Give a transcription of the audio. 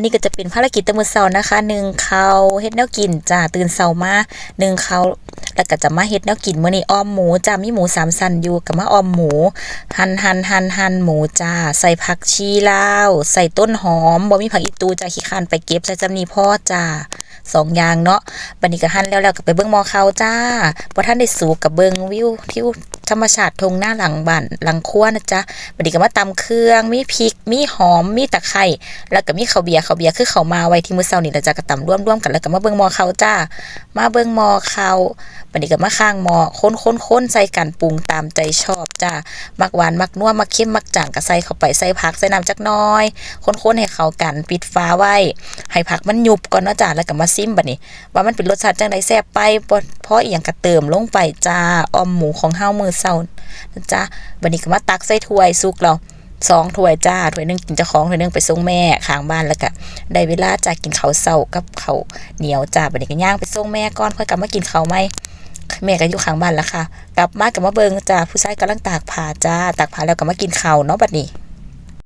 นนี้ก็จะเป็นภารกิจตะมือเสาร์นะคะหนึ่งเขาเฮ็ดแนวกินจ้าตื่นเสาร์มาหนึ่งเขาแล้วก็จะมาเฮ็ดแนวกินมื้อนี้อ้อมหมูจ้ามีหมูสามสันอยู่กับมาอ้อมหมู หั่นหั่นหั่นหั่นหมูจ้าใส่ผักชีลาวใส่ต้นหอมบ่มีผักอีตูจ้าขี้คานไปเก็บใส่จำนี้พ่อจ้าสองอย่างเนาะบัดนี้ก็หั่นแล้วแล้วก็ไปเบิ่งมอเขาจ้าบ่ทันได้สุกกับเบิ่งวิวทิว ธรรมชาติทงหน้าหลังบ้านหลังครัวนะจ๊ะบัดนี้ก็มาตำเครื่องมีพริกมีหอมมีตะไคร้แล้วก็มีข้าวเบียร์ข้าวเบียร์คือข้าวมาไว้ที่มือเช้านี่แล้วจ้ะก็ตำร่วมๆกันแล้วก็มาเบิ่งมอเขาจ้า มาเบิ่งมอเขาบัดนี้ก็มาข้างมอค้นๆๆใส่กันปรุงตามใจชอบจ้ามักหวานมักนัวมักเค็มมักจางก็ใส่เข้าไปใส่ผักใส่น้ำจักน้อย ค้นๆให้เข้ากันปิดฟ้าไว้ให้ผักมันยุบก่อนนะจ้าแล้วก็มาซิมบัดนี้ ว่ามันเป็นรสชาติจังไดแซ่บไปบ พออีหยังก็เติมลงไปจ้าออมหมูของเฮามือเช้านะจ้าบัดนี้ก็มาตักใส่ถ้วยสุกแล้วสองถ้วยจ้าถ้วยหนึงกินเจ้าของถ้วยหนึงไปส่งแม่ข้างบ้านแล้วก็ได้เวลาจ้ากินข้าวเช้ากับข้าวเหนียวจ้าบัดนี้ก็ย่างไปส่งแม่ก่อนค่อยกลับมากินข้าวใหมแม่ก็อยู่ข้างบ้านแล้วค่ะ กลับมากับมาเบิงจ้าผู้ชายกำลังตากผ้าจ้าตากผ้าแล้วก็มากินข้าวเนาะบัดนี้